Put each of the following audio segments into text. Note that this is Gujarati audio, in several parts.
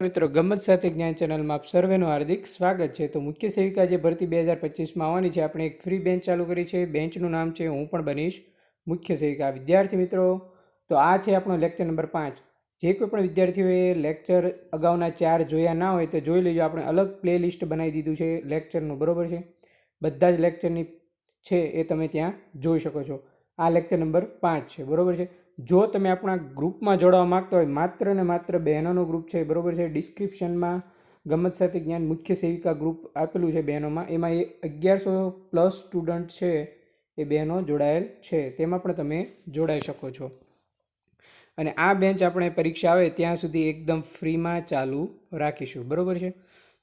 મિત્રો ગમત સાથે જ્ઞાન ચેનલમાં આપ સર્વેનું હાર્દિક સ્વાગત છે. તો મુખ્ય સેવિકા જે ભરતી બે હજાર પચીસમાં આવવાની છે, આપણે એક ફ્રી બેન્ચ ચાલુ કરી છે. બેન્ચનું નામ છે, હું પણ બનીશ. મુખ્ય સેવિકા વિદ્યાર્થી મિત્રો, તો આ છે આપણો લેક્ચર નંબર પાંચ. જે કોઈ પણ વિદ્યાર્થીઓએ લેક્ચર અગાઉના ચાર જોયા ના હોય તો જોઈ લેજો, આપણે અલગ પ્લે લિસ્ટ બનાવી દીધું છે લેક્ચરનું, બરોબર છે? બધા જ લેક્ચરની છે એ તમે ત્યાં જોઈ શકો છો. આ લેક્ચર નંબર પાંચ છે, બરાબર છે? જો તમે આપણા ગ્રુપમાં જોડાવા માગતા હોય, માત્ર ને માત્ર બહેનોનો ગ્રુપ છે બરાબર છે. ડિસ્ક્રિપ્શનમાં ગમત સાથે જ્ઞાન મુખ્ય સેવિકા ગ્રુપ આપેલું છે બહેનોમાં. એમાં એ અગિયારસો પ્લસ સ્ટુડન્ટ છે, એ બહેનો જોડાયેલ છે. તેમાં પણ તમે જોડાઈ શકો છો. અને આ બેન્ચ આપણે પરીક્ષા આવે ત્યાં સુધી એકદમ ફ્રીમાં ચાલુ રાખીશું. બરાબર છે?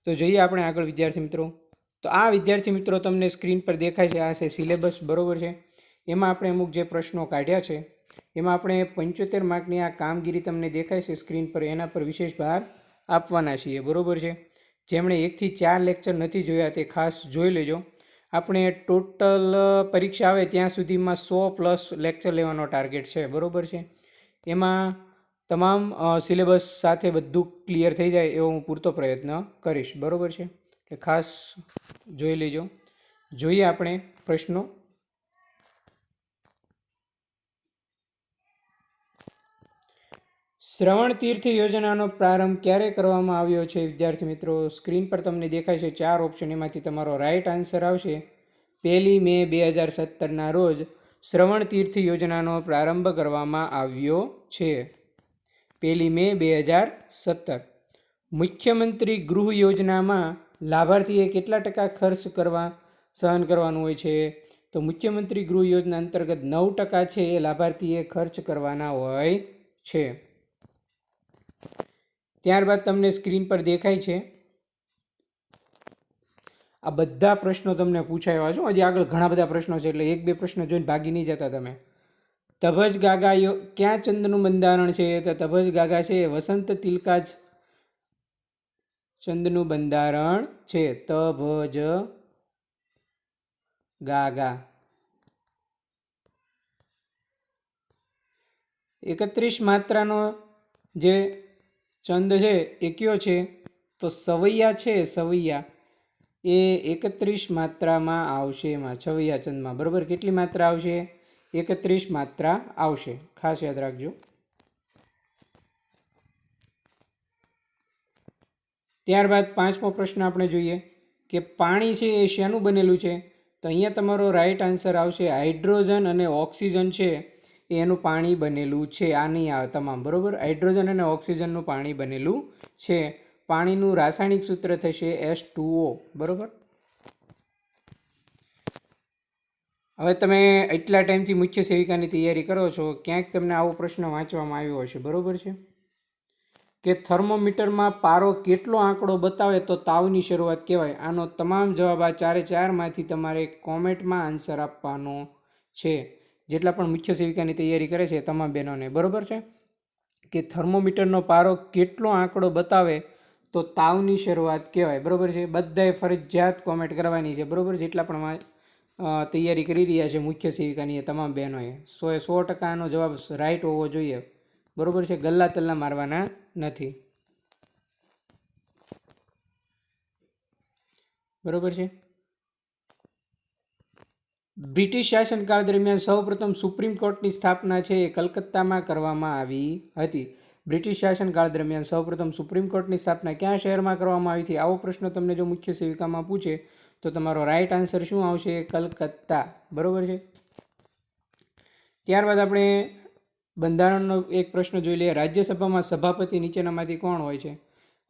તો જઈએ આપણે આગળ, વિદ્યાર્થી મિત્રો. તો આ વિદ્યાર્થી મિત્રો તમને સ્ક્રીન પર દેખાય છે. આ છે સિલેબસ. બરોબર છે? એમાં આપણે અમુક જે પ્રશ્નો કાઢ્યા છે એમાં આપણે પંચોતેર માર્કની આ કામગીરી તમને દેખાય છે સ્ક્રીન પર, એના પર વિશેષ ભાર આપવાના છીએ, બરોબર છે? જેમણે એકથી ચાર લેક્ચર નથી જોયા તે ખાસ જોઈ લેજો. આપણે ટોટલ પરીક્ષા આવે ત્યાં સુધીમાં સો પ્લસ લેક્ચર લેવાનો ટાર્ગેટ છે, બરોબર છે? એમાં તમામ સિલેબસ સાથે બધું ક્લિયર થઈ જાય એવો હું પૂરતો પ્રયત્ન કરીશ, બરાબર છે? એટલે ખાસ જોઈ લેજો. જોઈએ આપણે પ્રશ્નો. શ્રવણ તીર્થ યોજનાનો પ્રારંભ ક્યારે કરવામાં આવ્યો છે? વિદ્યાર્થી મિત્રો, સ્ક્રીન પર તમને દેખાય છે ચાર ઓપ્શન એમાંથી તમારો રાઈટ આન્સર આવશે. પહેલી મે બે હજાર સત્તરના રોજ શ્રવણ તીર્થ યોજનાનો પ્રારંભ કરવામાં આવ્યો છે. પહેલી મે બે હજાર સત્તર. મુખ્યમંત્રી ગૃહ યોજનામાં લાભાર્થીએ કેટલા ટકા ખર્ચ કરવા, સહન કરવાનું હોય છે? તો મુખ્યમંત્રી ગૃહ યોજના અંતર્ગત નવ ટકા છે એ લાભાર્થીએ ખર્ચ કરવાના હોય છે. ત્યારબાદ તમને સ્ક્રીન પર દેખાય છે. આ બધા પ્રશ્નો તમને પૂછાયા છો. હજી આગળ ઘણા બધા પ્રશ્નો છે, એટલે એક બે પ્રશ્નો જોઈને ભાગી નહીં જતા તમે. તભજ ગાગા ક્યાં ચંદનું બંધારણ છે? તો તભજ ગાગા છે, વસંત તિલકા જ ચંદનું બંધારણ છે. તભજ ગાગા. એકત્રીસ માત્રાનો જે ચંદ છે એ કયો છે, તો સવૈયા છે સવૈયા. એ એકત્રીસ માત્રામાં આવશે એમાં, છવૈયા ચંદમાં. બરાબર? કેટલી માત્રા આવશે? એકત્રીસ માત્રા આવશે. ખાસ યાદ રાખજો. ત્યારબાદ પાંચમો પ્રશ્ન આપણે જોઈએ કે પાણી છે એ શેનું બનેલું છે? તો અહીંયા તમારો રાઈટ આન્સર આવશે, હાઇડ્રોજન અને ઓક્સિજન છે. એનું પાણી બનેલું છે, આ નહીં આવે, તમામ, બરાબર? હાઇડ્રોજન અને ઓક્સિજનનું પાણી બનેલું છે. પાણીનું રાસાયણિક સૂત્ર થશે એસ ટુઓ બરાબર? હવે તમે એટલા ટાઈમથી મુખ્ય સેવિકાની તૈયારી કરો છો, ક્યાંક તમને આવો પ્રશ્ન વાંચવામાં આવ્યો હશે, બરાબર છે? કે થર્મોમીટરમાં પારો કેટલો આંકડો બતાવે તો તાવની શરૂઆત કહેવાય. આનો તમામ જવાબ આ ચારે ચારમાંથી તમારે કોમેન્ટમાં આન્સર આપવાનો છે. જેટલા પણ મુખ્ય સેવિકાની તૈયારી કરે છે તમામ બહેનોને. બરાબર છે? કે થર્મોમીટરનો પારો કેટલો આંકડો બતાવે તો તાવની શરૂઆત કહેવાય. બરાબર છે? બધાએ ફરજિયાત કોમેન્ટ કરવાની છે. બરાબર? જેટલા પણ તૈયારી કરી રહ્યા છે મુખ્ય સેવિકાની તમામ બહેનોએ. એ સો ટકાનો જવાબ રાઈટ હોવો જોઈએ. બરાબર છે? ગલ્લા તલ્લા મારવાના નથી. બરાબર છે? બ્રિટિશ શાસનકાળ દરમિયાન સૌપ્રથમ સુપ્રીમ કોર્ટની સ્થાપના છે એ કલકત્તામાં કરવામાં આવી હતી. બ્રિટિશ શાસનકાળ દરમિયાન સૌપ્રથમ સુપ્રીમ કોર્ટની સ્થાપના ક્યાં શહેરમાં કરવામાં આવી હતી? આવો પ્રશ્ન તમને જો મુખ્ય સેવિકામાં પૂછે, તો તમારો રાઈટ આન્સર શું આવશે? કલકત્તા. બરાબર છે? ત્યારબાદ આપણે બંધારણનો એક પ્રશ્ન જોઈ લઈએ. રાજ્યસભામાં સભાપતિ નીચેનામાંથી કોણ હોય છે?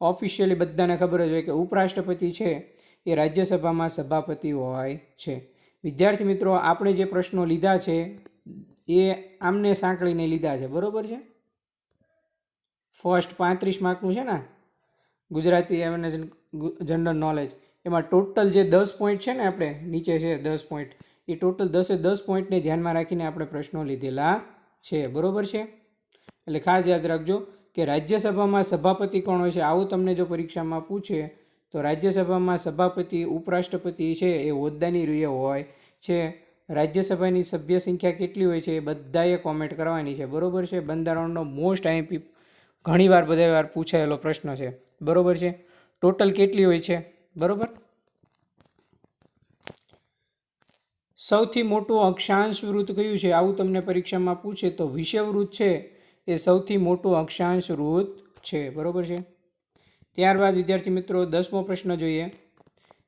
ઓફિશિયલી બધાને ખબર જ હોય કે ઉપરાષ્ટ્રપતિ છે એ રાજ્યસભામાં સભાપતિ હોય છે. વિદ્યાર્થી મિત્રો, આપણે જે પ્રશ્નો લીધા છે, એ આમને સાંકળીને લીધા છે. બરાબર છે? ફર્સ્ટ પાંત્રીસ માર્કનું છે ને? ગુજરાતી એમને જનરલ નોલેજ એમાં ટોટલ જે દસ પોઈન્ટ છે ને આપણે, નીચે છે દસ પોઈન્ટ એ ટોટલ દસે દસ પોઈન્ટને ધ્યાનમાં રાખીને આપણે પ્રશ્નો લીધેલા છે. બરાબર છે? એટલે ખાસ યાદ રાખજો કે રાજ્યસભામાં સભાપતિ કોણ હોય છે, આવું તમને જો પરીક્ષામાં પૂછે તો રાજ્યસભામાં સભાપતિ, ઉપરાષ્ટ્રપતિ છે એ હોદ્દાની રૂએ હોય છે. રાજ્યસભાની સભ્ય સંખ્યા કેટલી હોય છે એ બધાએ કોમેન્ટ કરવાની છે. બરાબર છે? બંધારણનો મોસ્ટ આઈએમપી ઘણીવાર બધા વાર પૂછાયેલો પ્રશ્ન છે. બરોબર છે? ટોટલ કેટલી હોય છે? બરાબર? સૌથી મોટું અક્ષાંશ વૃત્ત કયું છે? આવું તમને પરીક્ષામાં પૂછે તો વિષયવૃત છે એ સૌથી મોટું અક્ષાંશ વૃત્ત છે. બરોબર છે? ત્યારબાદ વિદ્યાર્થી મિત્રો દસમો પ્રશ્ન જોઈએ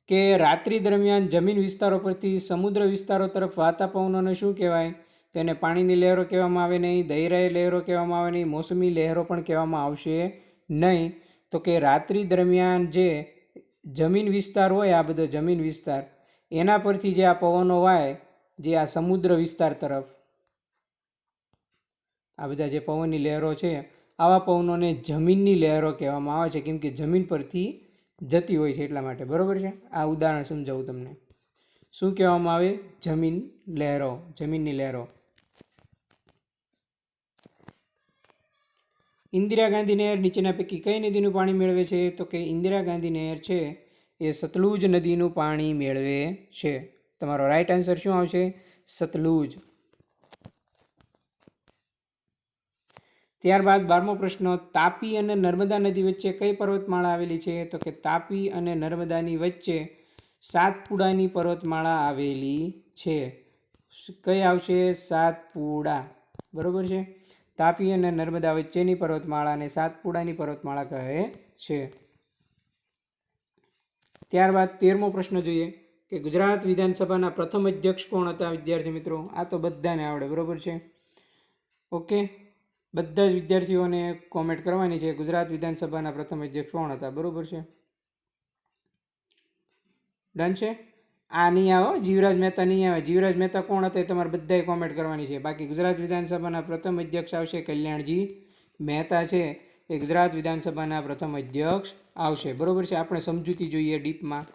કે રાત્રિ દરમિયાન જમીન વિસ્તારો પરથી સમુદ્ર વિસ્તારો તરફ વાતા પવનોને શું કહેવાય? તેને પાણીની લહેરો કહેવામાં આવે નહીં દૈરાઈ લહેરો કહેવામાં આવે નહીં, મોસમી લહેરો પણ કહેવામાં આવશે નહીં. તો કે રાત્રિ દરમિયાન જે જમીન વિસ્તાર હોય, આ બધો જમીન વિસ્તાર, એના પરથી જે આ પવનો વાય, જે આ સમુદ્ર વિસ્તાર તરફ, આ બધા જે પવનની લહેરો છે આવા પવનોને જમીનની લહેરો કહેવામાં આવે છે, કેમ કે જમીન પરથી જતી હોય છે એટલા માટે. બરાબર છે? આ ઉદાહરણ સમજાવું તમને. શું કહેવામાં આવે? જમીન લહેરો, જમીનની લહેરો. ઇન્દિરા ગાંધી નહેર નીચેના પૈકી કઈ નદીનું પાણી મેળવે છે? તો કે ઇન્દિરા ગાંધી નહેર છે, એ સતલુજ નદીનું પાણી મેળવે છે. તમારો રાઈટ આન્સર શું આવશે? સતલુજ. ત્યારબાદ બારમો પ્રશ્ન, તાપી અને નર્મદા નદી વચ્ચે કઈ પર્વતમાળા આવેલી છે? તો કે તાપી અને નર્મદાની વચ્ચે સાતપુડાની પર્વતમાળા આવેલી છે. કઈ આવશે? સાતપુડા. બરાબર છે? તાપી અને નર્મદા વચ્ચેની પર્વતમાળાને સાતપુડાની પર્વતમાળા કહે છે. ત્યારબાદ તેરમો પ્રશ્ન જોઈએ. કે ગુજરાત વિધાનસભાના પ્રથમ અધ્યક્ષ કોણ હતા? વિદ્યાર્થી મિત્રો, આ તો બધાને આવડે, બરાબર છે? ઓકે. બધા જ વિદ્યાર્થીઓને કોમેન્ટ કરવાની છે. ગુજરાત વિધાનસભાના પ્રથમ અધ્યક્ષ કોણ હતા? બરોબર છે. ડન છે? આ નહીં આવો જીવરાજ મહેતા નહીં આવે. જીવરાજ મહેતા કોણ હતા એ તમારે બધાએ કોમેન્ટ કરવાની છે. બાકી ગુજરાત વિધાનસભાના પ્રથમ અધ્યક્ષ આવશે કલ્યાણજી મહેતા છે. એ ગુજરાત વિધાનસભાના પ્રથમ અધ્યક્ષ આવશે. બરોબર છે? આપણે સમજૂતી જોઈએ ડીપમાં.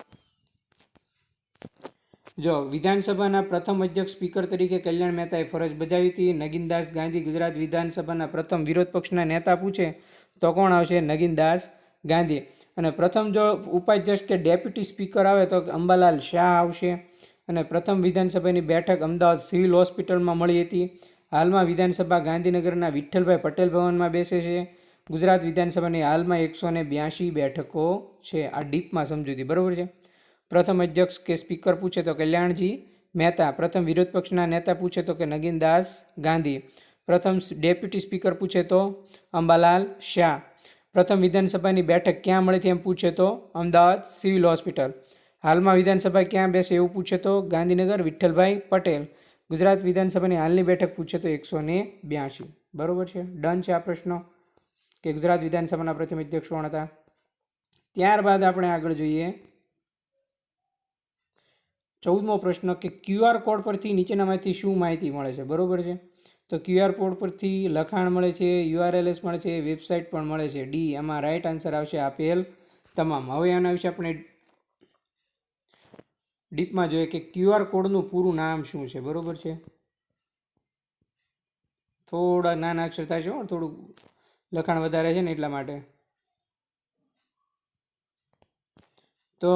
જો, વિધાનસભાના પ્રથમ અધ્યક્ષ સ્પીકર તરીકે કલ્યાણ મહેતાએ ફરજ બજાવી હતી. નગીનદાસ ગાંધી ગુજરાત વિધાનસભાના પ્રથમ વિરોધ પક્ષના નેતા પૂછે, તો કોણ આવશે? નગીનદાસ ગાંધી. અને પ્રથમ જો ઉપાધ્યક્ષ કે ડેપ્યુટી સ્પીકર આવે તો અંબાલાલ શાહ આવશે. અને પ્રથમ વિધાનસભાની બેઠક અમદાવાદ સિવિલ હોસ્પિટલમાં મળી હતી. હાલમાં વિધાનસભા ગાંધીનગરના વિઠ્ઠલભાઈ પટેલ ભવનમાં બેસે છે. ગુજરાત વિધાનસભાની હાલમાં એકસો ને બ્યાસી બેઠકો છે. આ ડીપમાં સમજૂતી, બરાબર છે? પ્રથમ અધ્યક્ષ કે સ્પીકર પૂછે તો કલ્યાણજી મહેતા, પ્રથમ વિરોધ પક્ષના નેતા પૂછે તો કે નગીન દાસ, ગાંધી, પ્રથમ ડેપ્યુટી સ્પીકર પૂછે તો અંબાલાલ શાહ, પ્રથમ વિધાનસભાની બેઠક ક્યાં મળી હતી એમ પૂછે તો અમદાવાદ સિવિલ હોસ્પિટલ, હાલમાં વિધાનસભા ક્યાં બેસે એવું પૂછે તો ગાંધીનગર વિઠ્ઠલભાઈ પટેલ, ગુજરાત વિધાનસભાની હાલની બેઠક પૂછે તો એકસો ને બ્યાસી બરાબર છે? ડન છે આ પ્રશ્નો કે ગુજરાત વિધાનસભાના પ્રથમ અધ્યક્ષ કોણ હતા? ત્યારબાદ આપણે આગળ જોઈએ ચૌદમો પ્રશ્ન કે ક્યુઆર કોડ પરથી નીચેનામાંથી શું માહિતી મળે છે? બરોબર છે? તો ક્યુઆર કોડ પરથી લખાણ મળે છે, યુઆરએલએસ મળે છે, વેબસાઇટ પણ મળે છે. ડી આમાં રાઇટ આન્સર આવશે આપેલ તમામ. હવે આના વિશે આપણે ડીપમાં જોઈએ કે ક્યુઆર કોડનું પૂરું નામ શું છે? બરોબર છે? થોડા નાના અક્ષર થાય છે થોડું લખાણ વધારે છે ને એટલા માટે. તો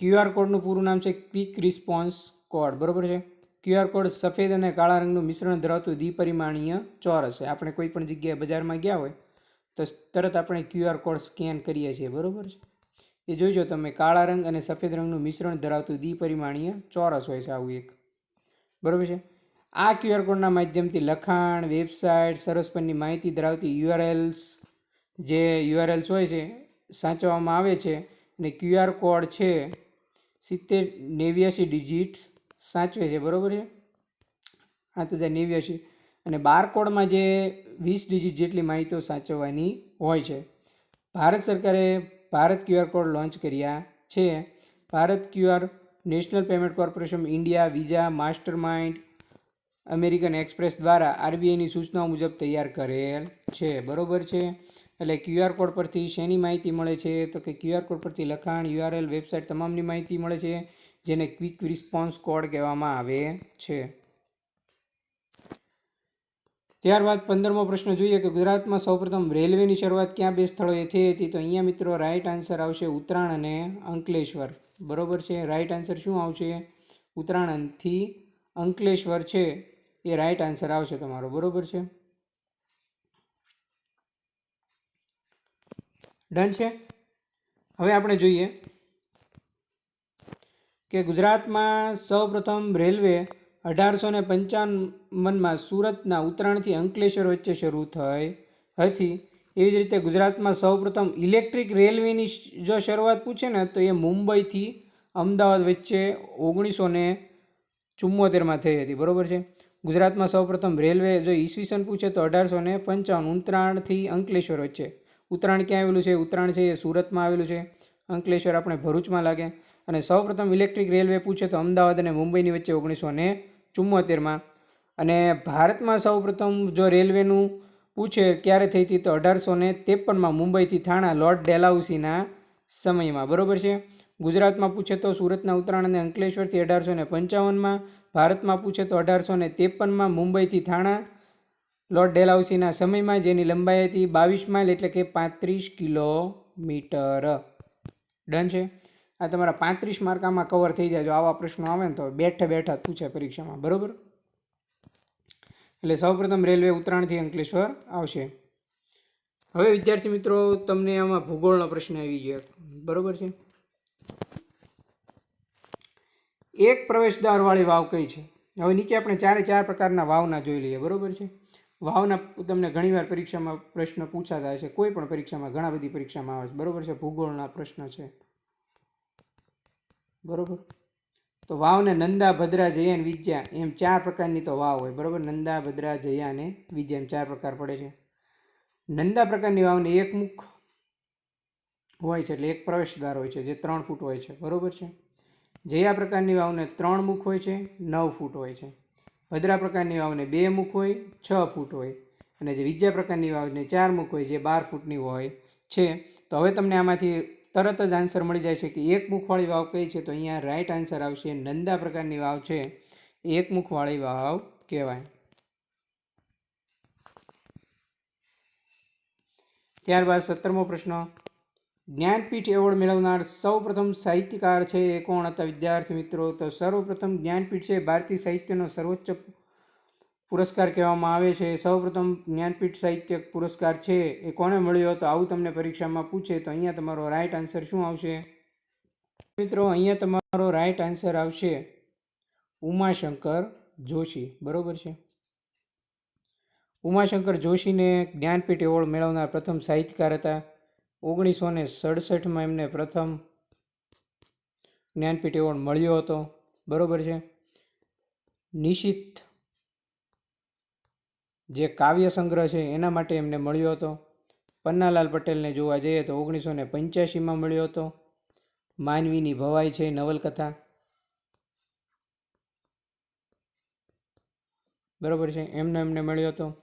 ક્યુઆર કોડનું પૂરું નામ છે ક્વિક રિસ્પોન્સ કોડ બરાબર છે? ક્યુઆર કોડ સફેદ અને કાળા રંગનું મિશ્રણ ધરાવતું દ્વિપરિમાણીય ચોરસ છે. આપણે કોઈ પણ જગ્યાએ બજારમાં ગયા હોય તો તરત આપણે ક્યુઆર કોડ સ્કેન કરીએ છીએ. બરાબર છે? એ જોજો તમે, કાળા રંગ અને સફેદ રંગનું મિશ્રણ ધરાવતું દ્વિપરિમાણીય ચોરસ હોય છે આવું એક. બરોબર છે? આ ક્યુઆર કોડના માધ્યમથી લખાણ, વેબસાઇટ, સરસ પરની માહિતી ધરાવતી યુઆરએલ્સ જે યુઆરએલ્સ હોય છે, સાચવવામાં આવે છે અને ક્યુઆર કોડ છે સિત્તેર નેવ્યાસી ડિજિટ્સ સાચવે છે, બરાબર છે? આ તો જાય નેવ્યાસી અને બારકોડમાં જે વીસ ડિજિટ જેટલી માહિતીઓ સાચવવાની હોય છે. ભારત સરકારે ભારત ક્યુઆર કોડ લોન્ચ કર્યા છે. Bharat QR national payment corporation India Visa master mind American Express દ્વારા આરબીઆઈની સૂચનાઓ મુજબ તૈયાર કરેલ છે. બરોબર છે? એટલે ક્યુઆર કોડ પરથી શેની માહિતી મળે છે? તો કે ક્યુઆર કોડ પરથી લખાણ યુઆરએલ વેબસાઇટ તમામની માહિતી મળે છે, જેને ક્વિક રિસ્પોન્સ કોડ કહેવામાં આવે છે. ત્યારબાદ પંદરમો પ્રશ્ન જોઈએ કે ગુજરાતમાં સૌપ્રથમ રેલવેની શરૂઆત ક્યાં બે સ્થળોએ થઈ હતી? તો અહીંયા મિત્રો રાઇટ આન્સર આવશે ઉત્તરાયણ અને અંકલેશ્વર. બરોબર છે? રાઇટ આન્સર શું આવશે? ઉત્તરાયણથી અંકલેશ્વર છે. એ રાઇટ આન્સર આવશે તમારો. બરોબર છે? ડન છે? હવે આપણે જોઈએ કે ગુજરાતમાં સૌપ્રથમ રેલવે અઢારસો ને પંચાવનમાં સુરતના ઉત્તરાયણથી અંકલેશ્વર વચ્ચે શરૂ થઈ. હતી. એવી જ રીતે ગુજરાતમાં સૌપ્રથમ ઇલેક્ટ્રિક રેલવેની જો શરૂઆત પૂછે ને, તો એ મુંબઈથી અમદાવાદ વચ્ચે ઓગણીસો ને ચુમ્મોતેરમાં થઈ હતી. બરોબર છે? ગુજરાતમાં સૌપ્રથમ રેલવે જો ઈસવીસન પૂછે તો અઢારસો ને પંચાવન ઉત્તરાયણથી અંકલેશ્વર વચ્ચે ઉત્તરાયણ ક્યાં આવેલું છે? ઉત્તરાયણ છે એ સુરતમાં આવેલું છે. અંકલેશ્વર આપણે ભરૂચમાં લાગે. અને સૌપ્રથમ ઇલેક્ટ્રિક રેલવે પૂછે તો અમદાવાદ અને મુંબઈની વચ્ચે ઓગણીસો ને ચુમ્મોતેરમાં અને ભારતમાં સૌપ્રથમ જો રેલવેનું પૂછે ક્યારે થઈ હતી તો અઢારસો ને ત્રેપનમાં મુંબઈથી થાણા લોર્ડ ડેલાઉસીના સમયમાં. બરાબર છે? ગુજરાતમાં પૂછે તો સુરતના ઉત્તરાયણ અને અંકલેશ્વરથી અઢારસો ને પંચાવનમાં. ભારતમાં પૂછે તો અઢારસો ને ત્રેપનમાં મુંબઈથી થાણા લોર્ડ ડેલાઉસીના સમયમાં જેની લંબાઈ હતી બાવીસ માઇલ એટલે કે પાંત્રીસ કિલોમીટર. ડન છે? આ તમારા પાંત્રીસ માર્ક આમાં કવર થઈ જાય જો આવા પ્રશ્નો આવે ને તો બેઠે બેઠા પૂછે પરીક્ષામાં. બરાબર? એટલે સૌપ્રથમ રેલવે ઉત્તરાયણથી અંકલેશ્વર આવશે. હવે વિદ્યાર્થી મિત્રો, તમને આમાં ભૂગોળનો પ્રશ્ન આવી ગયો. બરોબર છે? એક પ્રવેશદ્વારવાળી વાવ કઈ છે? હવે નીચે આપણે ચારે ચાર પ્રકારના વાવના જોઈ લઈએ. બરોબર છે? વાવના તમને ઘણીવાર પરીક્ષામાં પ્રશ્ન પૂછાતા છે કોઈ પણ પરીક્ષામાં ઘણા બધી પરીક્ષામાં આવે છે. બરોબર છે? ભૂગોળના પ્રશ્ન છે. બરોબર? તો વાવને નંદા, ભદ્રા, જયા અને વિદ્યા એમ ચાર પ્રકારની તો વાવ હોય. બરાબર? નંદા, ભદ્રા, જયા અને વિદ્યા એમ ચાર પ્રકાર પડે છે. નંદા પ્રકારની વાવને એક મુખ હોય છે એટલે એક પ્રવેશદ્વાર હોય છે જે ત્રણ ફૂટ હોય છે. બરોબર છે? જયા પ્રકારની વાવને ત્રણ મુખ હોય છે, નવ ફૂટ હોય છે. ભદ્રા પ્રકારની વાવને બે મુખ હોય, છ ફૂટ હોય. અને જે વિદ્યા પ્રકારની વાવને ચાર મુખ હોય, જે બાર ફૂટની હોય છે. તો હવે તમને આમાંથી તરત જ આન્સર મળી જાય છે કે એક મુખવાળી વાવ કઈ છે? તો અહીંયા રાઈટ આન્સર આવશે, નંદા પ્રકારની વાવ છે. એક મુખવાળી વાવ કહેવાય. ત્યારબાદ સત્તરમો પ્રશ્ન. જ્ઞાનપીઠ એવોર્ડ મેળવનાર સૌપ્રથમ સાહિત્યકાર છે એ કોણ હતા વિદ્યાર્થી મિત્રો? તો સર્વપ્રથમ જ્ઞાનપીઠ છે ભારતીય સાહિત્યનો સર્વોચ્ચ પુરસ્કાર કહેવામાં આવે છે. સૌપ્રથમ જ્ઞાનપીઠ સાહિત્ય પુરસ્કાર છે એ કોને મળ્યો હતો? આવું તમને પરીક્ષામાં પૂછે તો અહીંયા તમારો રાઈટ આન્સર શું આવશે? મિત્રો, અહીંયા તમારો રાઈટ આન્સર આવશે ઉમાશંકર જોશી. બરોબર છે? ઉમાશંકર જોશીને જ્ઞાનપીઠ એવોર્ડ મેળવનાર પ્રથમ સાહિત્યકાર હતા. ઓગણીસો ને સડસઠમાં એમને પ્રથમ જ્ઞાનપીઠ એવોર્ડ મળ્યો હતો. બરોબર છે? નિશિત જે કાવ્ય સંગ્રહ છે એના માટે એમને મળ્યો હતો. પન્નાલાલ પટેલને જોવા જઈએ તો ઓગણીસો ને પંચ્યાસીમાં મળ્યો હતો. માનવીની ભવાઈ છે નવલકથા. બરાબર છે? એમને એમને મળ્યો હતો.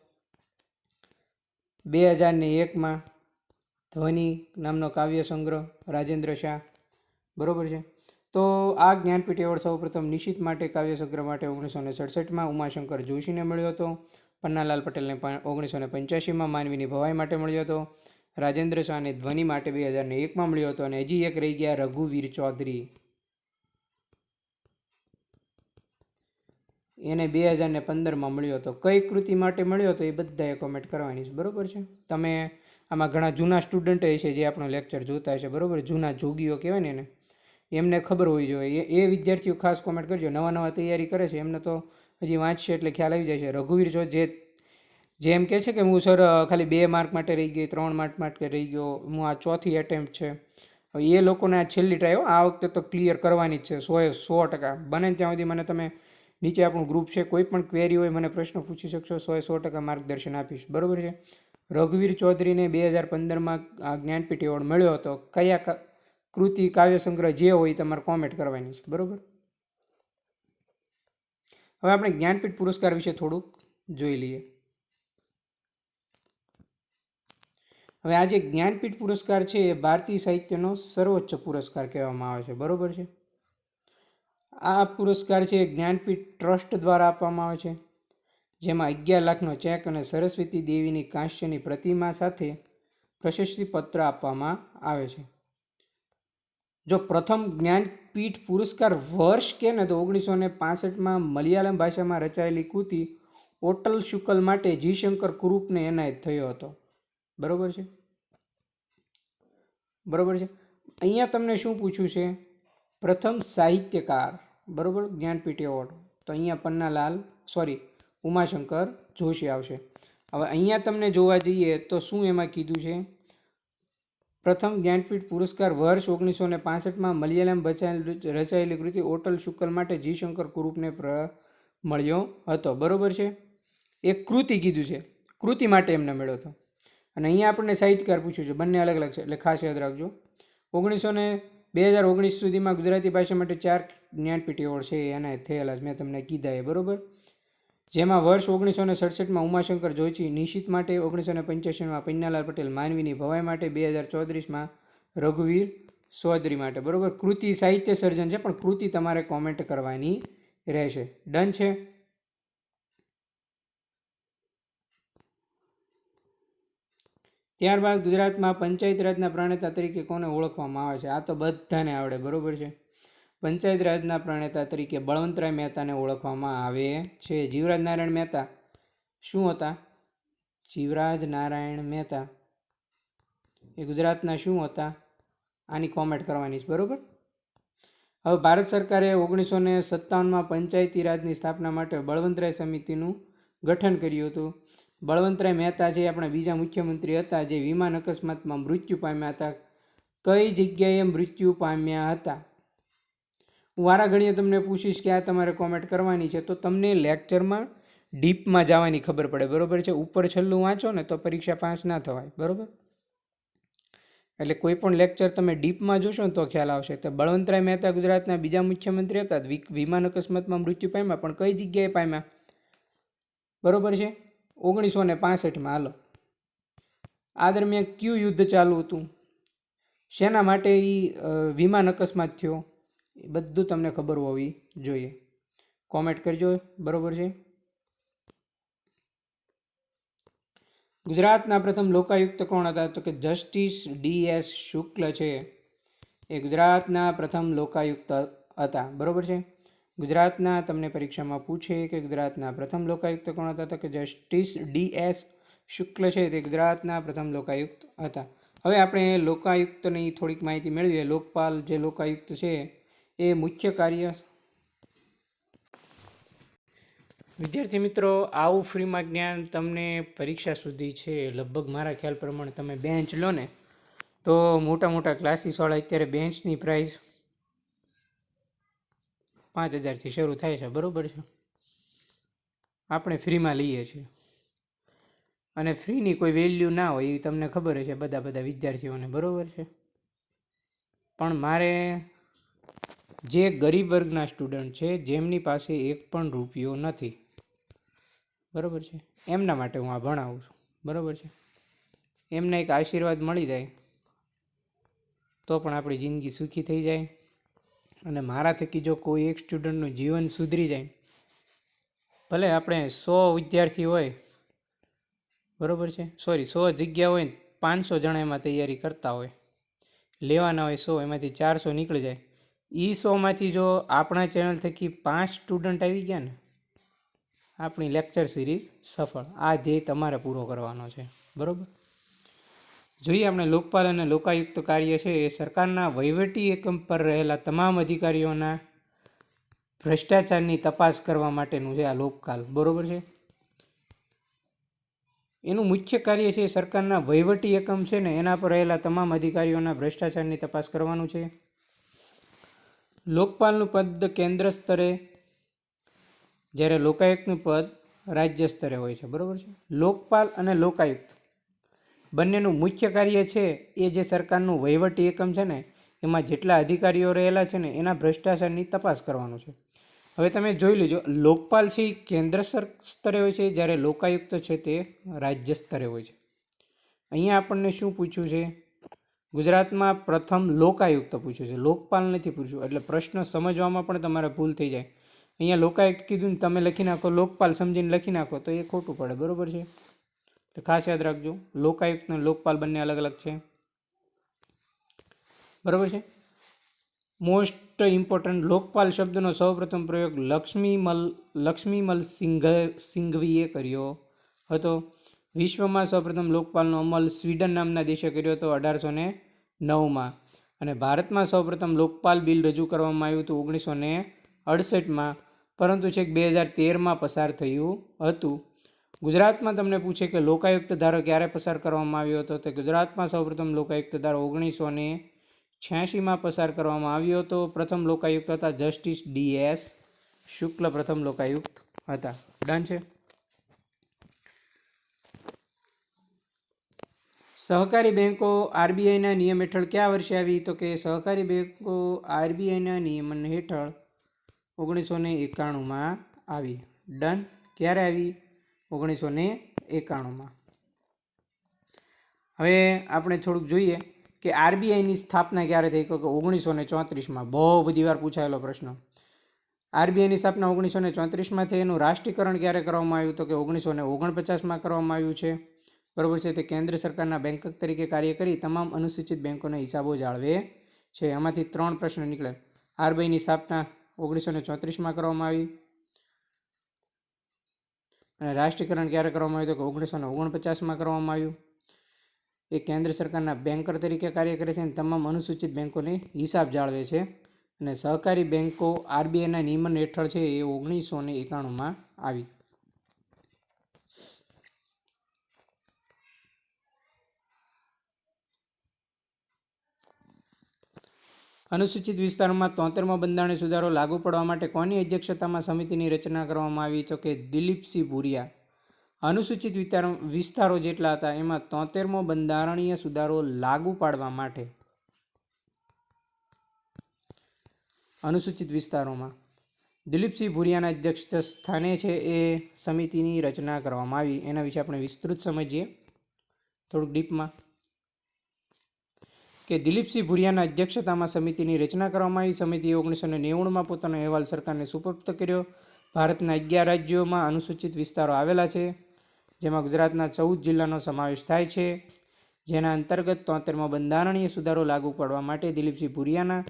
બે હજારને એકમાં ધ્વનિ નામનો કાવ્ય સંગ્રહ, રાજેન્દ્ર શાહ. બરોબર છે? તો આ જ્ઞાનપીઠ એવોર્ડ સૌપ્રથમ નિશ્ચિત માટે કાવ્ય સંગ્રહ માટે ઓગણીસો ને સડસઠમાં ઉમાશંકર જોશીને મળ્યો હતો. પન્નાલાલ પટેલને પણ ઓગણીસો ને પંચ્યાસીમાં માનવીની ભવાઈ માટે મળ્યો હતો. રાજેન્દ્ર શાહને ધ્વનિ માટે બે હજારને એકમાં મળ્યો હતો અને હજી એક રહી ગયા રઘુવીર ચૌધરી. એને બે હજાર ને પંદરમાં મળ્યો હતો. કઈ કૃતિ માટે મળ્યો હતો એ બધાએ કોમેન્ટ કરવાની છે. બરાબર છે? તમે આમાં ઘણા જૂના સ્ટુડન્ટ છે જે આપણો લેક્ચર જોતા હશે, બરાબર? જૂના જોગીઓ કહેવાય ને એને. એમને ખબર હોવી જોઈએ. એ વિદ્યાર્થીઓ ખાસ કોમેન્ટ કરજો. નવા નવા તૈયારી કરે છે. એમને તો હજી વાંચશે એટલે ખ્યાલ આવી જાય છે. રઘુવીર જો જે જે એમ કહે છે કે હું સર, ખાલી બે માર્ક માટે રહી ગઈ, ત્રણ માર્ક માટે રહી ગયો, હું આ ચોથી એટેમ્પ્ટ છે. એ લોકોને આ છેલ્લી ટ્રાય આ વખતે તો ક્લિયર કરવાની જ છે સોએ સો ટકા. બને ત્યાં સુધી મને તમે નીચે આપણું ગ્રુપ છે, કોઈ પણ ક્વેરી હોય, મને પ્રશ્ન પૂછી શકશો સોએ સો ટકા માર્ગદર્શન આપીશ. બરાબર છે? રઘુવીર ચૌધરીને બે હજાર પંદરમાં આ જ્ઞાનપીઠ એવોર્ડ મળ્યો હતો. કયા કૃતિ કાવ્ય સંગ્રહ જે હોય તમારે કોમેન્ટ કરવાની છે. બરોબર? હવે આપણે જ્ઞાનપીઠ પુરસ્કાર વિશે થોડુંક જોઈ લઈએ. હવે આ જે જ્ઞાનપીઠ પુરસ્કાર છે એ ભારતીય સાહિત્યનો સર્વોચ્ચ પુરસ્કાર કહેવામાં આવે છે. બરોબર છે? આ પુરસ્કાર છે જ્ઞાનપીઠ ટ્રસ્ટ દ્વારા આપવામાં આવે છે. જેમાં અગિયાર લાખનો ચેક અને સરસ્વતી દેવીની કાંસ્યની પ્રતિમા સાથે પ્રશસ્તિ પત્ર આપવામાં આવે છે. જો પ્રથમ જ્ઞાનપીઠ પુરસ્કાર વર્ષ કે ને તો ઓગણીસો ને પાસઠમાં મલયાલમ ભાષામાં રચાયેલી કૃતિ ઓટલ શુકલ માટે જી શંકર કુરૂપને એનાયત થયો હતો. બરોબર છે? બરાબર છે? અહીંયા તમને શું પૂછ્યું છે? પ્રથમ સાહિત્યકાર. બરાબર? જ્ઞાનપીઠ એવોર્ડ. તો અહીંયા પન્નાલાલ, સોરી ઉમાશંકર જોશી આવશે. હવે અહીંયા તમને જોવા જઈએ તો શું એમાં કીધું છે? પ્રથમ જ્ઞાનપીઠ પુરસ્કાર વર્ષ ઓગણીસો ને પાસઠમાં મલયાલમ રચાયેલી કૃતિ ઓટલ શુકલ માટે જી શંકર કુરૂપને પ્ર, મળ્યો હતો. બરોબર છે? એક કૃતિ કીધું છે. કૃતિ માટે એમને મળ્યો હતો. અને અહીંયા આપણને સાહિત્યકાર પૂછ્યું છે. બંને અલગ અલગ છે. એટલે ખાસ યાદ રાખજો. ઓગણીસો ને બે હજાર ઓગણીસ સુધીમાં ગુજરાતી ભાષા માટે ચાર જ્ઞાનપીઠ એવોર્ડ છે. એના થયેલા મેં તમને કીધા એ. બરોબર? જેમાં વર્ષ ઓગણીસો ને સડસઠમાં ઉમાશંકર જોશી નિશિત માટે ઓગણીસો ને પંચ્યાસીમાં પન્નાલાલ પટેલ, માનવીની ભવાઈ માટે બે હજાર ચોત્રીસમાં રઘુવીર ચૌધરી માટે. બરોબર? કૃતિ સાહિત્ય સર્જન છે, પણ કૃતિ તમારે કોમેન્ટ કરવાની રહેશે. ડન છે? ત્યારબાદ ગુજરાતમાં પંચાયત રાજના પ્રણેતા તરીકે કોને ઓળખવામાં આવે છે? આ તો બધાને આવડે. બરોબર છે? પંચાયત રાજના પ્રણેતા તરીકે બળવંતરાય મહેતાને ઓળખવામાં આવે છે. જીવરાજ નારાયણ મહેતા શું હતા? જીવરાજ નારાયણ મહેતા એ ગુજરાતના શું હતા? આની કોમેન્ટ કરવાની છે, બરાબર? હવે ભારત સરકારે ઓગણીસો ને સત્તાવનમાં પંચાયતી રાજની સ્થાપના માટે બળવંતરાય સમિતિનું ગઠન કર્યું હતું. બળવંતરાય મહેતા જે આપણા બીજા મુખ્યમંત્રી હતા, જે વિમાન અકસ્માતમાં મૃત્યુ પામ્યા હતા, કઈ જગ્યાએ મૃત્યુ પામ્યા હતા? હું વારા ઘણીએ તમને પૂછીશ કે આ તમારે કોમેન્ટ કરવાની છે, તો તમને લેક્ચરમાં ડીપમાં જવાની ખબર પડે. બરાબર છે? ઉપર છેલ્લું વાંચો ને તો પરીક્ષા પાસ ના થવાય. બરાબર? એટલે કોઈ પણ લેક્ચર તમે ડીપમાં જોશો ને તો ખ્યાલ આવશે. તો બળવંતરાય મહેતા ગુજરાતના બીજા મુખ્યમંત્રી હતા વિમાન અકસ્માતમાં મૃત્યુ પામ્યા, પણ કઈ જગ્યાએ પામ્યા? બરોબર છે? ઓગણીસો ને પાસઠમાં. હાલો. આ દરમિયાન કયું યુદ્ધ ચાલુ હતું? શેના માટે એ વિમાન અકસ્માત થયો? એ બધું તમને ખબર હોવી જોઈએ. કોમેન્ટ કરજો, બરાબર છે? ગુજરાતના પ્રથમ લોકાયુક્ત કોણ હતા? તો કે જસ્ટિસ ડી એસ શુક્લ છે. એ ગુજરાતના પ્રથમ લોકાયુક્ત હતા, બરાબર છે? ગુજરાતના તમને પરીક્ષામાં પૂછે કે ગુજરાતના પ્રથમ લોકાયુક્ત કોણ હતા? તો કે જસ્ટિસ ડી એસ શુક્લ છે, તે ગુજરાતના પ્રથમ લોકાયુક્ત હતા. હવે આપણે લોકાયુક્તની થોડીક માહિતી મેળવીએ. લોકપાલ જે લોકાયુક્ત છે એ મુખ્ય કાર્ય વિદ્યાર્થી મિત્રો, આવું ફ્રીમાં જ્ઞાન તમને પરીક્ષા સુધી છે. લગભગ મારા ખ્યાલ પ્રમાણે તમે બેન્ચ લો ને, તો મોટા મોટા ક્લાસીસવાળા અત્યારે બેન્ચની પ્રાઇસ પાંચ હજારથી શરૂ થાય છે. બરાબર છે? આપણે ફ્રીમાં લઈએ છીએ. અને ફ્રીની કોઈ વેલ્યુ ના હોય એ તમને ખબર છે બધા બધા વિદ્યાર્થીઓને. બરાબર છે? પણ મારે જે ગરીબ વર્ગના સ્ટુડન્ટ છે, જેમની પાસે એક પણ રૂપિયો નથી. બરાબર છે? એમના માટે હું આ ભણાવું છું. બરાબર છે? એમને એક આશીર્વાદ મળી જાય, તો પણ આપણી જિંદગી સુખી થઈ જાય. અને મારા થકી જો કોઈ એક સ્ટુડન્ટનું જીવન સુધરી જાય, ભલે આપણે સો વિદ્યાર્થી હોય, બરાબર છે? સોરી, સો જગ્યા હોય પાંચસો જણા એમાં તૈયારી કરતા હોય. લેવાના હોય સો, એમાંથી ચારસો નીકળી જાય. એ સોમાંથી જો આપણા ચેનલ થકી પાંચ સ્ટુડન્ટ આવી ગયા ને, આપણી લેક્ચર સિરીઝ સફળ. આ ધ્યેય તમારે પૂરો કરવાનો છે. બરાબર? જોઈએ આપણે લોકપાલ અને લોકાયુક્ત કાર્ય છે. એ સરકારના વહીવટી એકમ પર રહેલા તમામ અધિકારીઓના ભ્રષ્ટાચારની તપાસ કરવા માટેનું છે આ લોકપાલ. બરોબર છે? એનું મુખ્ય કાર્ય છે સરકારના વહીવટી એકમ છે ને, એના પર રહેલા તમામ અધિકારીઓના ભ્રષ્ટાચારની તપાસ કરવાનું છે. લોકપાલનું પદ કેન્દ્ર સ્તરે, જ્યારે લોકાયુક્તનું પદ રાજ્ય સ્તરે હોય છે. બરાબર છે? લોકપાલ અને લોકાયુક્ત બંનેનું મુખ્ય કાર્ય છે એ જે સરકારનું વહીવટી એકમ છે ને, એમાં જેટલા અધિકારીઓ રહેલા છે ને, એના ભ્રષ્ટાચારની તપાસ કરવાનું છે. હવે તમે જોઈ લેજો, લોકપાલ છે એ કેન્દ્ર સ્તરે હોય છે, જ્યારે લોકાયુક્ત છે તે રાજ્ય સ્તરે હોય છે. અહીંયા આપણને શું પૂછ્યું છે? ગુજરાતમાં પ્રથમ લોકાયુક્ત પૂછ્યું છે. લોકપાલ નથી પૂછ્યું. એટલે પ્રશ્ન સમજવામાં પણ તમારે ભૂલ થઈ જાય. અહીંયા લોકાયુક્ત કીધું ને તમે લખી નાખો, લોકપાલ સમજીને લખી નાખો, તો એ ખોટું પડે. બરાબર છે? તો ખાસ યાદ રાખજો, લોકાયુક્ત અને લોકપાલ બંને અલગ અલગ છે. બરાબર છે? મોસ્ટ ઇમ્પોર્ટન્ટ લોકપાલ શબ્દનો સૌપ્રથમ પ્રયોગ લક્ષ્મીમલ લક્ષ્મીમલ સિંઘ, સિંઘવીએ કર્યો હતો. વિશ્વમાં સૌપ્રથમ લોકપાલનો અમલ સ્વીડન નામના દેશે કર્યો હતો અઢારસો ને નવમાં. અને ભારતમાં સૌપ્રથમ લોકપાલ બિલ રજૂ કરવામાં આવ્યું હતું ઓગણીસો ને અડસઠમાં. પરંતુ છેક બે હજાર તેરમાં પસાર થયું હતું. ગુજરાતમાં તમને પૂછે કે લોકાયુક્ત ધારો ક્યારે પસાર કરવામાં આવ્યો હતો? તો ગુજરાતમાં સૌપ્રથમ લોકાયુક્ત ધારો ઓગણીસો ને છ્યાસીમાં પસાર કરવામાં આવ્યો હતો. પ્રથમ લોકાયુક્ત હતા જસ્ટિસ ડીએસ શુક્લ પ્રથમ લોકાયુક્ત હતા. ડન છે? સહકારી બેન્કો આરબીઆઈના નિયમ હેઠળ કયા વર્ષે આવી? તો કે સહકારી બેન્કો આરબીઆઈના નિયમન હેઠળ ઓગણીસો ને એકાણુંમાં આવી. ડન. ક્યારે આવી? ઓગણીસો ને એકાણુંમાં. હવે આપણે થોડુંક જોઈએ કે આરબીઆઈની સ્થાપના ક્યારે થઈ? કે ઓગણીસો ને ચોત્રીસમાં. બહુ બધી વાર પૂછાયેલો પ્રશ્ન. આરબીઆઈની સ્થાપના ઓગણીસો ને ચોત્રીસમાં થઈ. એનું રાષ્ટ્રીયકરણ ક્યારે કરવામાં આવ્યું? તો કે ઓગણીસો ને ઓગણપચાસમાં કરવામાં આવ્યું છે. બરાબર છે? તે કેન્દ્ર સરકારના બેંકક તરીકે કાર્ય કરી તમામ અનુસૂચિત બેંકોના હિસાબો જાળવે છે. એમાંથી ત્રણ પ્રશ્ન નીકળે. આરબીઆઈની સ્થાપના ઓગણીસો ને ચોત્રીસમાં કરવામાં આવી. અને રાષ્ટ્રીયકરણ ક્યારે કરવામાં આવ્યું? તો કે ઓગણીસો ને ઓગણપચાસમાં કરવામાં આવ્યું. એ કેન્દ્ર સરકારના બેન્કર તરીકે કાર્ય કરે છે અને તમામ અનુસૂચિત બેંકોને હિસાબ જાળવે છે. અને સહકારી બેન્કો આરબીઆઈના નિયમન હેઠળ છે એ ઓગણીસો ને એકાણુંમાં આવી. અનુસૂચિત વિસ્તારોમાં તોતેરમાં બંધારણીય સુધારો લાગુ પડવા માટે કોની અધ્યક્ષતામાં સમિતિની રચના કરવામાં આવી તો કે દિલીપસિંહ ભુરિયા? અનુસૂચિત વિસ્તારો વિસ્તારો જેટલા હતા, એમાં તોતેરમો બંધારણીય સુધારો લાગુ પાડવા માટે. અનુસૂચિત વિસ્તારોમાં. દિલીપસિંહ ભુરિયાના અધ્યક્ષ સ્થાને છે એ સમિતિની રચના કરવામાં આવી. એના વિશે આપણે વિસ્તૃત સમજીએ. થોડુંક ડીપમાં. કે દિલીપસિંહ ભુરિયાના અધ્યક્ષતામાં સમિતિની રચના કરવામાં આવી. સમિતિએ ઓગણીસો નેવુંમાં પોતાનો અહેવાલ સરકારને સુપરત કર્યો. ભારતના અગિયાર રાજ્યોમાં અનુસૂચિત વિસ્તારો આવેલા છે, જેમાં ગુજરાતના ચૌદ જિલ્લાનો સમાવેશ થાય છે. જેના અંતર્ગત તોતેરમાં બંધારણીય સુધારો લાગુ પાડવા માટે દિલીપસિંહ ભુરિયાના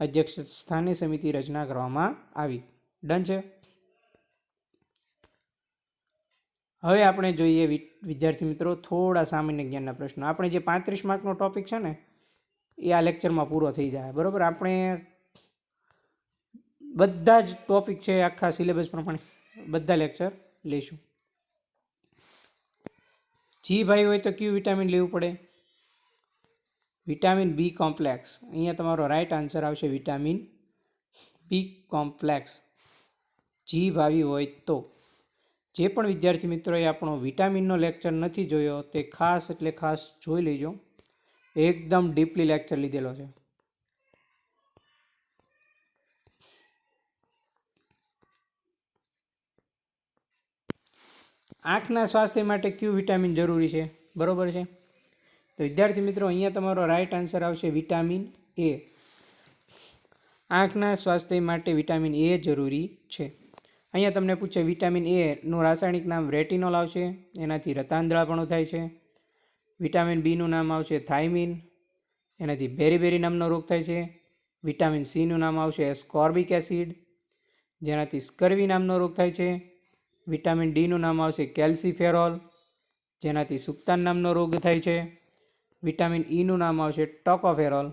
અધ્યક્ષ સ્થાને સમિતિ રચના કરવામાં આવી. ડન છે? હવે આપણે જોઈએ વિદ્યાર્થી મિત્રો થોડા સામાન્ય જ્ઞાનના પ્રશ્નો. આપણે જે પાંત્રીસ માર્કનો ટોપિક છે ને એ આ લેક્ચરમાં પૂરો થઈ જાય. બરાબર? આપણે બધા જ ટોપિક છે આખા સિલેબસ પ્રમાણે બધા લેક્ચર લઈશું. જી ભાઈ હોય તો ક્યુ વિટામિન લેવું પડે. વિટામિન બી કોમ્પ્લેક્સ અહીંયા તમારો રાઈટ આન્સર આવશે વિટામિન બી કોમ્પ્લેક્સ જી ભાવી હોય તો. જે પણ વિદ્યાર્થી મિત્રોએ આપણો વિટામિનનો લેક્ચર નથી જોયો, તે ખાસ એટલે ખાસ જોઈ લેજો. એકદમ ડીપલી લેક્ચર લીધેલો છે. આંખના સ્વાસ્થ્ય માટે ક્યુ વિટામિન જરૂરી છે? બરાબર છે? તો વિદ્યાર્થી મિત્રો, અહીંયા તમારો રાઈટ આન્સર આવશે વિટામિન એ. આંખના સ્વાસ્થ્ય માટે વિટામિન એ જરૂરી છે. અહીંયા તમને પૂછે વિટામિન એનું રાસાયણિક નામ રેટિનોલ આવશે, એનાથી રતાંધળાપણું થાય છે. વિટામિન બીનું નામ આવશે થાઇમિન, એનાથી બેરી નામનો રોગ થાય છે. વિટામિન સીનું નામ આવશે સ્કોર્બિક એસિડ, જેનાથી સ્કર્વી નામનો રોગ થાય છે. વિટામિન ડીનું નામ આવશે કેલ્સીફેરોલ, જેનાથી સુક્તાન નામનો રોગ થાય છે. વિટામિન ઈનું નામ આવશે ટોકોફેરોલ,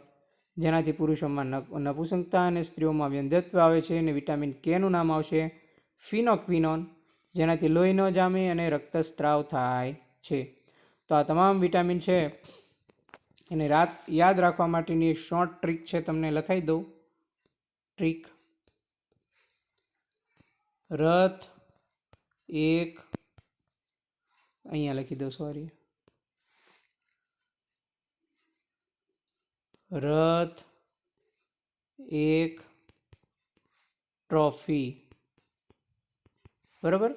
જેનાથી પુરુષોમાં નપુસંગતા અને સ્ત્રીઓમાં વ્યંધત્વ આવે છે. અને વિટામિન કેનું નામ આવશે ફિનોક્વિનોન જેનાથી લોહી ન જામે અને રક્તસ્ત્રાવ થાય છે. તો આ તમામ વિટામિન છે. એને રાત, યાદ રાખવા માટેની એક શોર્ટ ટ્રીક છે, તમને લખાઈ દઉં. ટ્રીક. રથ એક, અહીંયા લખી દો સોરી રથ એક ટ્રોફી બરાબર?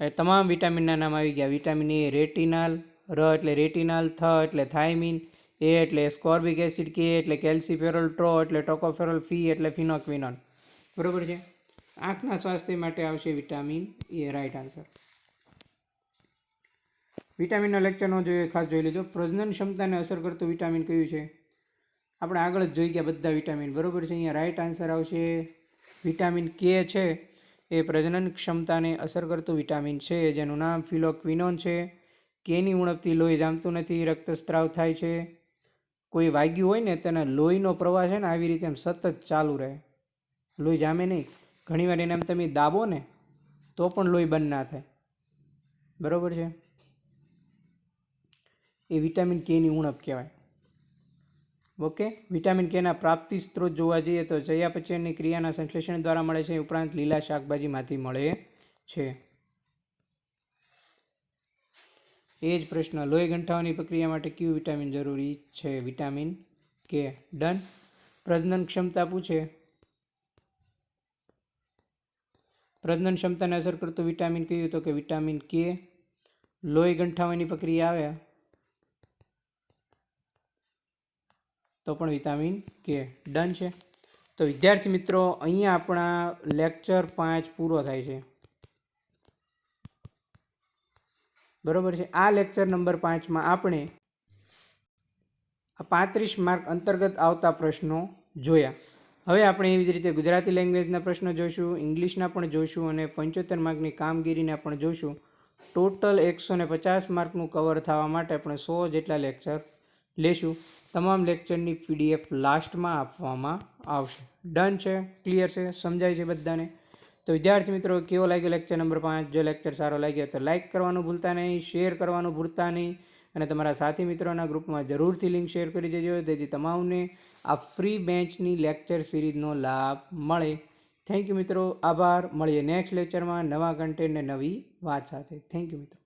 એ તમામ વિટામિનના નામ આવી ગયા. વિટામિન એ, રેટિનાલ ર એટલે રેટિનાલ, થ એટલે થાઇમિન, એ એટલે સ્કોર્બિક એસિડ, કે એટલે કેલ્સીફેરોલ, ટ્રો એટલે ટોકોફેરોલ, ફી એટલે ફિનોક્વિનોન બરાબર છે? આંખના સ્વાસ્થ્ય માટે આવશે વિટામિન એ, રાઈટ આન્સર. વિટામિનનો લેક્ચર ન જોઈએ ખાસ જોઈ લેજો. પ્રજનન ક્ષમતાને અસર કરતું વિટામિન કયું છે? આપણે આગળ જ જોઈ ગયા બધા વિટામિન. બરાબર છે? અહીંયા રાઈટ આન્સર આવશે. વિટામિન કે છે એ પ્રજનન ક્ષમતાને અસર કરતું વિટામિન છે, જેનું નામ ફિલોક્વિનોન છે. કેની ઉણપથી લોહી જામતું નથી, રક્તસ્ત્રાવ થાય છે. કોઈ વાગ્યું હોય ને તેના લોહીનો પ્રવાહ છે ને, આવી રીતે એમ સતત ચાલુ રહે. લોહી જામે નહીં. ઘણીવાર એને એમ તમે દાબો ને, તો પણ લોહી બંધ ના થાય. બરાબર છે? એ વિટામિન કેની ઉણપ કહેવાય. ઓકે? વિટામિન કેના પ્રાપ્તિ સ્ત્રોત જોવા જઈએ તો ચયાપચયની ક્રિયાના સંશ્લેષણ દ્વારા મળે છે. ઉપરાંત લીલા શાકભાજીમાંથી મળે છે. એ જ પ્રશ્ન. લોહી ગંઠાવાની પ્રક્રિયા માટે કયું વિટામિન જરૂરી છે? વિટામિન કે ડન? પ્રજનન ક્ષમતા પૂછે. પ્રજનન ક્ષમતાને અસર કરતું વિટામિન કયું? તો કે વિટામિન કે. લોહી ગંઠાવાની પ્રક્રિયા આવે. તો પણ વિટામિન કે. ડન છે. તો વિદ્યાર્થી મિત્રો, અહીંયા આપણા લેક્ચર પાંચ પૂરો થાય છે. બરોબર છે? આ લેક્ચર નંબર પાંચમાં આપણે આ પાંત્રીસ માર્ક અંતર્ગત આવતા પ્રશ્નો જોયા. હવે આપણે એવી જ રીતે ગુજરાતી લેંગ્વેજના પ્રશ્નો જોઈશું ઇંગ્લિશના પણ જોઈશું અને પંચોતેર માર્કની કામગીરીના પણ જોઈશું. ટોટલ એકસો ને પચાસ માર્કનું કવર થવા માટે આપણે સો જેટલા લેક્ચર લેશું. તમામ લેક્ચરની પીડીએફ લાસ્ટમાં આપવામાં આવશે. ડન છે? ક્લિયર છે? સમજાય છે બધાને? તો વિદ્યાર્થી મિત્રો, કેવો લાગ્યો લેક્ચર નંબર પાંચ? જો લેક્ચર સારો લાગ્યો તો લાઇક કરવાનું ભૂલતા નહીં શેર કરવાનું ભૂલતા નહીં અને તમારા સાથી મિત્રોના ગ્રુપમાં જરૂરથી લિંક શેર કરી દેજો. જેથી તમામને આ ફ્રી બેન્ચની લેક્ચર સિરીઝનો લાભ મળે. થેન્ક યુ મિત્રો. આભાર. મળીએ નેક્સ્ટ લેક્ચરમાં નવા કન્ટેન્ટ ને નવી વાત સાથે. થેન્ક યુ મિત્રો.